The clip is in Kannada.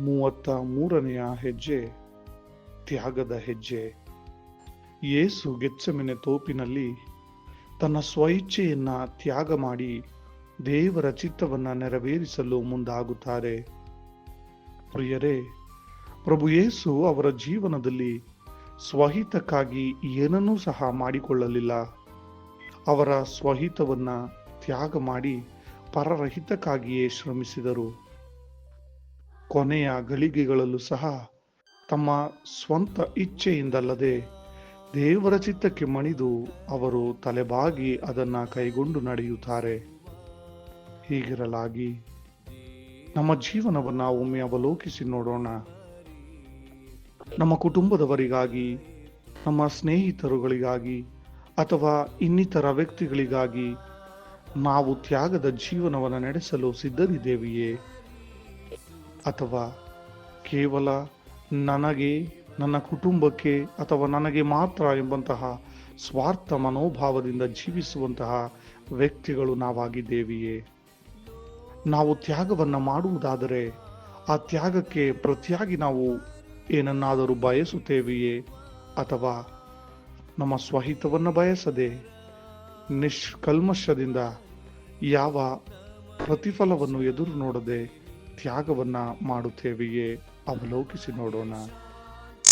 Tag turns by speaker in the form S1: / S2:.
S1: ಮೂವತ್ತ ಮೂರನೆಯ ಹೆಜ್ಜೆ, ತ್ಯಾಗದ ಹೆಜ್ಜೆ. ಯೇಸು ಗೆಚ್ಚಮೆನೆ ತೋಪಿನಲ್ಲಿ ತನ್ನ ಸ್ವಇಚ್ಛೆಯನ್ನ ತ್ಯಾಗ ಮಾಡಿ ದೇವರ ಚಿತ್ತವನ್ನ ನೆರವೇರಿಸಲು ಮುಂದಾಗುತ್ತಾರೆ. ಪ್ರಿಯರೇ, ಪ್ರಭು ಯೇಸು ಅವರ ಜೀವನದಲ್ಲಿ ಸ್ವಹಿತಕ್ಕಾಗಿ ಏನನ್ನೂ ಸಹ ಮಾಡಿಕೊಳ್ಳಲಿಲ್ಲ. ಅವರ ಸ್ವಹಿತವನ್ನ ತ್ಯಾಗ ಮಾಡಿ ಪರರಹಿತಕ್ಕಾಗಿಯೇ ಶ್ರಮಿಸಿದರು. ಕೊನೆಯ ಗಳಿಗೆಗಳಲ್ಲೂ ಸಹ ತಮ್ಮ ಸ್ವಂತ ಇಚ್ಛೆಯಿಂದಲ್ಲದೆ ದೇವರ ಚಿತ್ತಕ್ಕೆ ಮಣಿದು ಅವರು ತಲೆಬಾಗಿ ಅದನ್ನ ಕೈಗೊಂಡು ನಡೆಯುತ್ತಾರೆ. ಹೀಗಿರಲಾಗಿ ನಮ್ಮ ಜೀವನವನ್ನು ಒಮ್ಮೆ ಅವಲೋಕಿಸಿ ನೋಡೋಣ. ನಮ್ಮ ಕುಟುಂಬದವರಿಗಾಗಿ, ನಮ್ಮ ಸ್ನೇಹಿತರುಗಳಿಗಾಗಿ ಅಥವಾ ಇನ್ನಿತರ ವ್ಯಕ್ತಿಗಳಿಗಾಗಿ ನಾವು ತ್ಯಾಗದ ಜೀವನವನ್ನು ನಡೆಸಲು ಸಿದ್ಧರಿದ್ದೇವೆಯೇ? ಅಥವಾ ಕೇವಲ ನನಗೆ, ನನ್ನ ಕುಟುಂಬಕ್ಕೆ ಅಥವಾ ನನಗೆ ಮಾತ್ರ ಎಂಬಂತಹ ಸ್ವಾರ್ಥ ಮನೋಭಾವದಿಂದ ಜೀವಿಸುವಂತಹ ವ್ಯಕ್ತಿಗಳು ನಾವಾಗಿದ್ದೇವೆಯೇ? ನಾವು ತ್ಯಾಗವನ್ನು ಮಾಡುವುದಾದರೆ ಆ ತ್ಯಾಗಕ್ಕೆ ಪ್ರತಿಯಾಗಿ ನಾವು ಏನನ್ನಾದರೂ ಬಯಸುತ್ತೇವೆಯೇ? ಅಥವಾ ನಮ್ಮ ಸ್ವಹಿತವನ್ನು ಬಯಸದೆ ನಿಷ್ಕಲ್ಮಶದಿಂದ ಯಾವ ಪ್ರತಿಫಲವನ್ನು ಎದುರು ನೋಡದೆ ತ್ಯಾಗವನ್ನ ಮಾಡುತ್ತೇವೆಯೇ? ಅವಲೋಕಿಸಿ ನೋಡೋಣ.